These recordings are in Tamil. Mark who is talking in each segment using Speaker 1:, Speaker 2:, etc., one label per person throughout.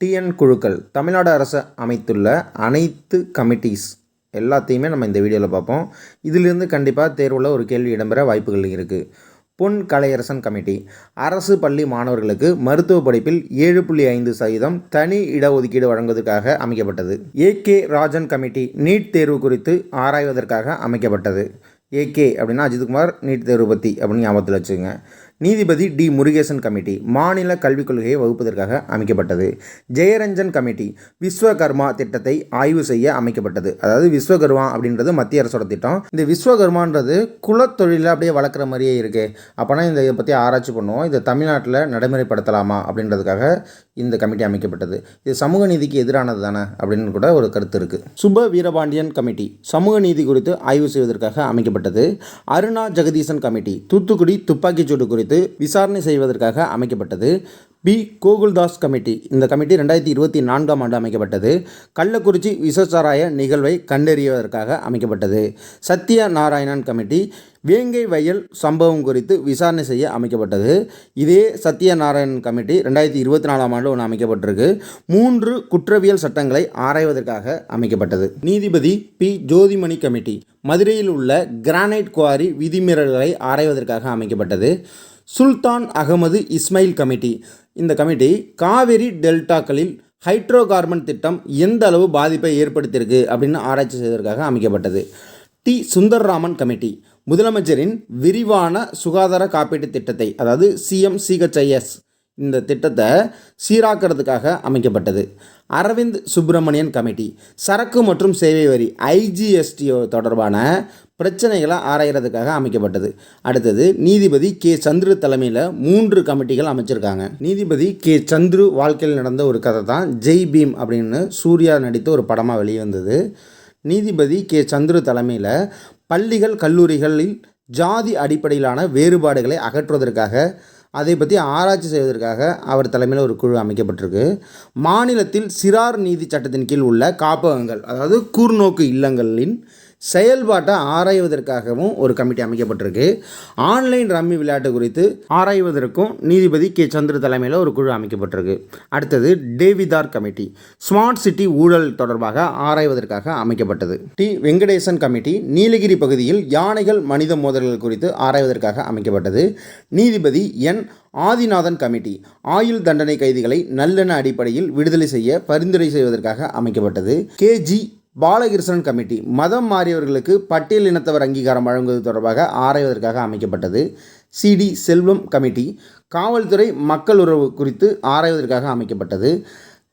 Speaker 1: டிஎன் குழுக்கள் தமிழ்நாடு அரசு அமைத்துள்ள அனைத்து கமிட்டிஸ் எல்லாத்தையுமே நம்ம இந்த வீடியோவில் பார்ப்போம். இதிலிருந்து கண்டிப்பாக தேர்வில் ஒரு கேள்வி இடம்பெற வாய்ப்புகள் இருக்குது பொன் கலையரசன் கமிட்டி அரசு பள்ளி மாணவர்களுக்கு மருத்துவ படிப்பில் ஏழு புள்ளி ஐந்து சதவீதம் தனி இடஒதுக்கீடு வழங்குவதற்காக அமைக்கப்பட்டது. ஏகே ராஜன் கமிட்டி நீட் தேர்வு குறித்து ஆராய்வதற்காக அமைக்கப்பட்டது. ஏகே அப்படின்னா அஜித்குமார் நீட் தேர்வு பற்றி அப்படின்னு ஞாபகத்தில் வச்சுங்க நீதிபதி டி. முருகேசன் கமிட்டி மாநில கல்விக் கொள்கையை வகுப்பதற்காக அமைக்கப்பட்டது. ஜெயரஞ்சன் கமிட்டி விஸ்வகர்மா திட்டத்தை ஆய்வு செய்ய அமைக்கப்பட்டது. அதாவது விஸ்வகர்மா அப்படின்றது மத்திய அரசோட திட்டம். இந்த விஸ்வகர்மான்றது குலத்தொழிலில் அப்படியே வளர்க்குற மாதிரியே இருக்கு. அப்போனா இந்த இதை பற்றி ஆராய்ச்சி பண்ணுவோம். இதை தமிழ்நாட்டில் நடைமுறைப்படுத்தலாமா அப்படின்றதுக்காக இந்த கமிட்டி அமைக்கப்பட்டது. இது சமூக நீதிக்கு எதிரானது தானே அப்படின்னு கூட ஒரு கருத்து இருக்குது சுப வீரபாண்டியன் கமிட்டி சமூக நீதி குறித்து ஆய்வு செய்வதற்காக அமைக்கப்பட்டது. அருணா ஜெகதீசன் கமிட்டி தூத்துக்குடி துப்பாக்கிச்சூடு குறித்து விசாரணை செய்வதற்காக அமைக்கப்பட்டது. பி. கோகுல்தாஸ் கமிட்டி. இந்த கமிட்டி ரெண்டாயிரத்தி இருபத்தி நான்காம் ஆண்டு அமைக்கப்பட்டது. கள்ளக்குறிச்சி விசச்சாராய நிகழ்வை கண்டறிவதற்காக அமைக்கப்பட்டது. சத்யா நாராயணன் கமிட்டி. வேங்கை வயல் சம்பவம் குறித்து விசாரணை செய்ய அமைக்கப்பட்டது. இதே சத்யநாராயணன் கமிட்டி ரெண்டாயிரத்தி இருபத்தி நாலாம் ஆண்டு ஒன்று அமைக்கப்பட்டிருக்கு. மூன்று குற்றவியல் சட்டங்களை ஆராய்வதற்காக அமைக்கப்பட்டது. நீதிபதி பி. ஜோதிமணி கமிட்டி. மதுரையில் உள்ள கிரானைட் குவாரி விதிமீறல்களை ஆராய்வதற்காக அமைக்கப்பட்டது. சுல்தான் அகமது இஸ்மாயில் கமிட்டி. இந்த கமிட்டி காவிரி டெல்டாக்களில் ஹைட்ரோ கார்பன் திட்டம் எந்த அளவு பாதிப்பை ஏற்படுத்தியிருக்கு அப்படின்னு ஆராய்ச்சி செய்வதற்காக அமைக்கப்பட்டது. டி. சுந்தர்ராமன் கமிட்டி. முதலமைச்சரின் விரிவான சுகாதார காப்பீட்டு திட்டத்தை அதாவது சிஎம் சிஹெச்ஐஎஸ் இந்த திட்டத்தை சீராக்கிறதுக்காக அமைக்கப்பட்டது. அரவிந்த் சுப்பிரமணியன் கமிட்டி சரக்கு மற்றும் சேவை வரி ஐஜிஎஸ்டி தொடர்பான பிரச்சனைகளை ஆராயறதுக்காக அமைக்கப்பட்டது. அடுத்தது நீதிபதி கே. சந்துரு தலைமையில் மூன்று கமிட்டிகள் அமைச்சிருக்காங்க. நீதிபதி கே. சந்துரு வாழ்க்கையில் நடந்த ஒரு கதை தான் ஜெய் பீம் அப்படின்னு சூர்யா நடித்த ஒரு படமாக வெளிவந்தது. நீதிபதி கே. சந்துரு தலைமையில் பள்ளிகள் கல்லூரிகளில் ஜாதி அடிப்படையிலான வேறுபாடுகளை அகற்றுவதற்காக அதை பற்றி ஆராய்ச்சி செய்வதற்காக அவர் தலைமையில் ஒரு குழு அமைக்கப்பட்டிருக்கு. மாநிலத்தில் சிறார் நீதி சட்டத்தின் கீழ் உள்ள காப்பகங்கள் அதாவது கூர்நோக்கு இல்லங்களின் செயல்பாட்டை ஆராய்வதற்காகவும் ஒரு கமிட்டி அமைக்கப்பட்டிருக்கு. ஆன்லைன் ரம்மி விளையாட்டு குறித்து ஆராய்வதற்கும் நீதிபதி கே. சந்திர தலைமையில் ஒரு குழு அமைக்கப்பட்டிருக்கு. அடுத்தது டேவிதார் கமிட்டி. ஸ்மார்ட் சிட்டி ஊழல் தொடர்பாக ஆராய்வதற்காக அமைக்கப்பட்டது. டி. வெங்கடேசன் கமிட்டி நீலகிரி பகுதியில் யானைகள் மனித மோதல்கள் குறித்து ஆராய்வதற்காக அமைக்கப்பட்டது. நீதிபதி என். ஆதிநாதன் கமிட்டி ஆயுள் தண்டனை கைதிகளை நல்லெண்ண அடிப்படையில் விடுதலை செய்ய பரிந்துரை செய்வதற்காக அமைக்கப்பட்டது. கேஜி பாலகிருஷ்ணன் கமிட்டி மதம் மாறியவர்களுக்கு பட்டியல் இனத்தவர் அங்கீகாரம் வழங்குவது தொடர்பாக ஆராய்வதற்காக அமைக்கப்பட்டது. CT Selvam committee. காவல்துறை மக்கள் உறவு குறித்து ஆராய்வதற்காக அமைக்கப்பட்டது.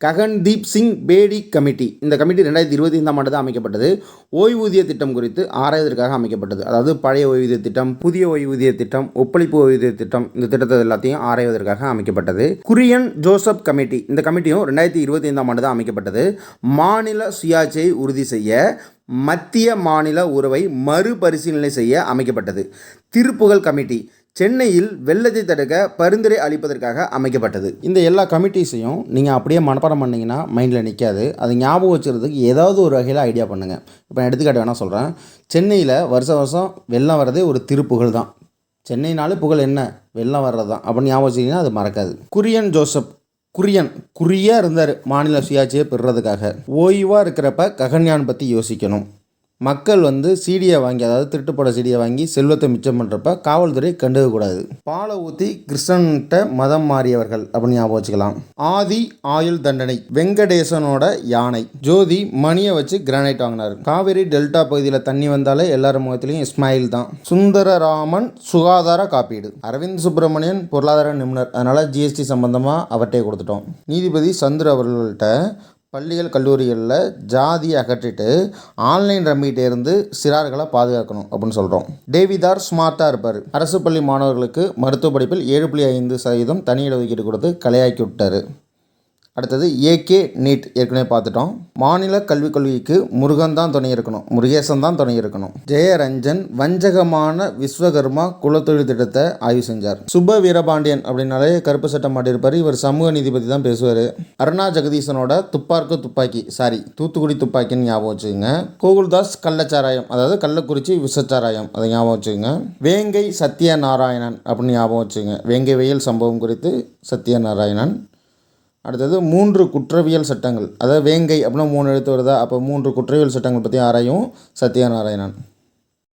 Speaker 1: ககன்தீப் சிங் பேடி கமிட்டி. இந்த கமிட்டி ரெண்டாயிரத்தி இருபத்தி ஐந்தாம் ஆண்டு தான் அமைக்கப்பட்டது. ஓய்வூதிய திட்டம் குறித்து ஆராய்வதற்காக அமைக்கப்பட்டது. அதாவது பழைய ஓய்வூதிய திட்டம் புதிய ஓய்வூதிய திட்டம் ஒப்பளிப்பு ஓய்வூதிய திட்டம் இந்த திட்டத்தை எல்லாத்தையும் ஆராய்வதற்காக அமைக்கப்பட்டது. குரியன் ஜோசப் கமிட்டி. இந்த கமிட்டியும் ரெண்டாயிரத்தி இருபத்தி ஐந்தாம் ஆண்டு தான் அமைக்கப்பட்டது. மாநில சுயாட்சியை உறுதி செய்ய மத்திய மாநில உறவை மறுபரிசீலனை செய்ய அமைக்கப்பட்டது. திருப்புகழ் கமிட்டி. சென்னையில் வெள்ளத்தை தடுக்க பரிந்துரை அளிப்பதற்காக அமைக்கப்பட்டது. இந்த எல்லா கமிட்டிஸையும் நீங்கள் அப்படியே மனப்பாடம் பண்ணிங்கன்னா மைண்டில் நிற்காது அது ஞாபகம் வச்சுக்கிறதுக்கு ஏதாவது ஒரு வகையில் ஐடியா பண்ணுங்கள் இப்போ நான் எடுத்துக்காட்டு வேணால் சொல்கிறேன் சென்னையில் வருஷம் வருஷம் வெள்ளம் வர்றதே ஒரு திருப்புகழ் தான். சென்னைனாலே புகழ் என்ன? வெள்ளம் வர்றது தான் அப்படின்னு ஞாபகம் வச்சிங்கன்னா அது மறக்காது. குரியன் ஜோசப் குரியன் குறியாக இருந்தார். மாநில சுயாட்சியை பெறுறதுக்காக. ஓய்வாக இருக்கிறப்ப ககன்யான் பற்றி யோசிக்கணும். மக்கள் வந்து சீடியை வாங்கி அதாவது திருட்டுப்பட சீடியை வாங்கி செல்வத்தை மிச்சம் பண்ணுறப்ப காவல்துறை கண்டுக்கக்கூடாது பாலை ஊற்றி கிருஷ்ணன்கிட்ட மதம் மாறியவர்கள் அப்படின்னு ஞாபகம் வச்சுக்கலாம். ஆதி ஆயுள் தண்டனை வெங்கடேசனோட யானை. ஜோதி மணியை வச்சு கிரானைட் வாங்கினார். காவிரி டெல்டா பகுதியில் தண்ணி வந்தாலே எல்லார் முகத்திலையும் இஸ்மாயில் தான். சுந்தரராமன் சுகாதார காப்பீடு. அரவிந்த் சுப்பிரமணியன் பொருளாதார நிபுணர். அதனால் ஜிஎஸ்டி சம்பந்தமாக அவர்கிட்டே கொடுத்துட்டோம். நீதிபதி சந்துரு அவர்கள்ட்ட பள்ளிகள் கல்லூரிகளில் ஜாதியை அகற்றிட்டு ஆன்லைன் ரம்மிகிட்டேருந்து சிறார்களை பாதுகாக்கணும் அப்படின்னு சொல்கிறோம் டேவிதார் ஸ்மார்ட்டாக இருப்பார். அரசு பள்ளி மாணவர்களுக்கு மருத்துவ படிப்பில் ஏழு புள்ளி ஐந்து சதவீதம் தனி இடஒதுக்கீடு கொடுத்து கலையாக்கி விட்டார். அடுத்தது ஏகே நீட் ஏற்கனவே பார்த்துட்டோம். மாநில கல்விக் கொள்கைக்கு முருகன் தான் துணை இருக்கணும். முருகேசன் தான் துணை இருக்கணும். ஜெயரஞ்சன் வஞ்சகமான விஸ்வகர்மா குலத்தொழில் திட்டத்தை ஆய்வு செஞ்சார். சுப வீரபாண்டியன் அப்படின்னாலே கருப்பு சட்டம் மாட்டியிருப்பார். இவர் சமூக நீதிபதி தான் பேசுவார். அருணா ஜெகதீசனோட துப்பார்க்கு துப்பாக்கி சாரி தூத்துக்குடி துப்பாக்கின்னு ஞாபகம் வச்சுக்கோங்க. கோகுல்தாஸ் கள்ளச்சாராயம் அதாவது கள்ளக்குறிச்சி விஷச்சாராயம் அதை ஞாபகம் வச்சுக்கோங்க. வேங்கை சத்யநாராயணன் அப்படின்னு ஞாபகம் வச்சுக்கோங்க. வேங்கை வெயில் சம்பவம் குறித்து சத்யநாராயணன். அடுத்தது மூன்று குற்றவியல் சட்டங்கள். அதாவது வேங்கை அப்படின்னா மூணு எழுத்து வருதா? அப்போ மூன்று குற்றவியல் சட்டங்கள் பற்றி ஆராயும். சத்யநாராயணன்.